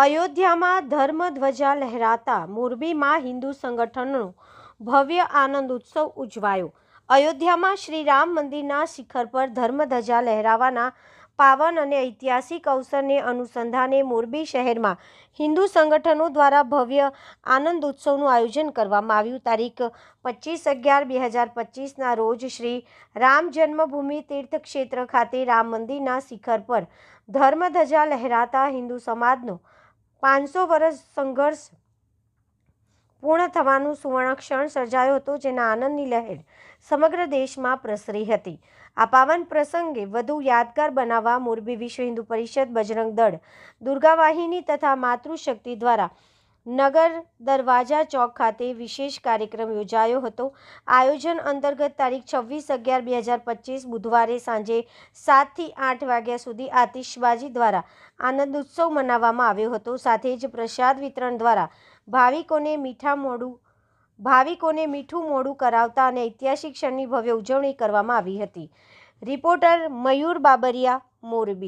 અયોધ્યામાં ધર્મધ્વજા લહેરાતા મોરબીમાં હિન્દુ સંગઠનનો ભવ્ય આનંદ ઉત્સવ ઉજવાયો. અયોધ્યામાં શ્રી રામ મંદિરના શિખર પર ધર્મધ્વજા લહેરાવાના પાવન અને ઐતિહાસિક અવસરને અનુસંધાને મોરબી શહેરમાં હિન્દુ સંગઠનો દ્વારા ભવ્ય આનંદ ઉત્સવનું આયોજન કરવામાં આવ્યું. તારીખ પચીસ અગિયાર બે હજાર પચીસના રોજ શ્રી રામ જન્મભૂમિ તીર્થક્ષેત્ર ખાતે રામ મંદિરના શિખર પર ધર્મધજા લહેરાતા હિન્દુ સમાજનો પાંચસો વર્ષ સંઘર્ષ પૂર્ણ થવાનું સુવર્ણક્ષણ સર્જાયો હતો, જેના આનંદની લહેર સમગ્ર દેશમાં પ્રસરી હતી. આ પાવન પ્રસંગે વધુ યાદગાર બનાવવા મોરબી વિશ્વ હિન્દુ પરિષદ બજરંગ દળ દુર્ગા વાહિની તથા માતૃશક્તિ દ્વારા નગર દરવાજા ચોક ખાતે વિશેષ કાર્યક્રમ યોજાયો હતો. આયોજન અંતર્ગત તારીખ છવ્વીસ અગિયાર બે હજાર પચીસ બુધવારે સાંજે સાતથી આઠ વાગ્યા સુધી આતિશબાજી દ્વારા આનંદ ઉત્સવ મનાવવામાં આવ્યો હતો. સાથે જ પ્રસાદ વિતરણ દ્વારા ભાવિકોને મીઠા મોડું, ભાવિકોને મીઠું મોડું કરાવતા અને ઐતિહાસિક ક્ષણની ભવ્ય ઉજવણી કરવામાં આવી હતી. રિપોર્ટર મયુર બાબરિયા, મોરબી.